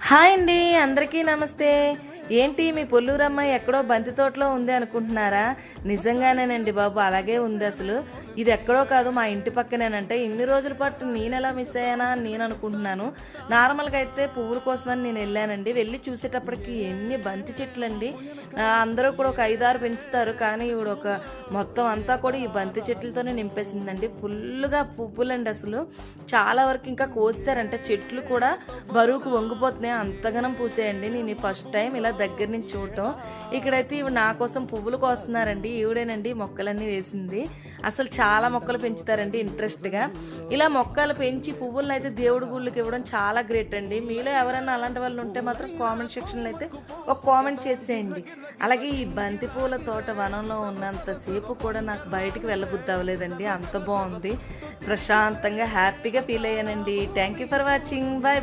Hi అండి అందరికీ నమస్తే. ఏంటి మీ పొల్లూరమ్మ ఎక్కడో బంతి తోటలో ఉంది అనుకుంటున్నారా? నిజంగానేనండి బాబు అలాగే ఉంది అసలు. ఇది ఎక్కడో కాదు మా ఇంటి పక్కనేనంటే ఇన్ని రోజుల పాటు నేను ఎలా మిస్ అయ్యానా అని నేను అనుకుంటున్నాను. నార్మల్గా అయితే పువ్వుల కోసమని నేను వెళ్ళానండి. వెళ్ళి చూసేటప్పటికి ఎన్ని బంతి చెట్లు అండి అందరూ కూడా ఒక ఐదారు పెంచుతారు కానీ ఇవిడ ఒక మొత్తం అంతా కూడా ఈ బంతి చెట్లతోనే నింపేసిందండి. ఫుల్గా పువ్వులండి అసలు. చాలా వరకు ఇంకా కోసారంటే చెట్లు కూడా బరువుకు వంగిపోతున్నాయి. అంతగానం పూసేయండి. నేను ఫస్ట్ టైం ఇలా దగ్గర నుంచి చూడటం. ఇక్కడైతే ఇవి నా కోసం పువ్వులు కోస్తున్నారండి. ఈవిడేనండి మొక్కలన్నీ వేసింది. అసలు చాలా మొక్కలు పెంచుతారండి ఇంట్రెస్ట్గా. ఇలా మొక్కలు పెంచి పువ్వులను అయితే దేవుడి గుళ్ళకి ఇవ్వడం చాలా గ్రేట్ అండి. మీలో ఎవరైనా అలాంటి వాళ్ళు ఉంటే మాత్రం కామెంట్ సెక్షన్లో అయితే ఒక కామెంట్ చేసేయండి. అలాగే ఈ బంతి పూల తోట వనంలో ఉన్నంతసేపు కూడా నాకు బయటికి వెళ్ళబుద్ధి అవ్వలేదండి. అంత బాగుంది. ప్రశాంతంగా హ్యాపీగా ఫీల్ అయ్యానండి. Thank you for watching. Bye bye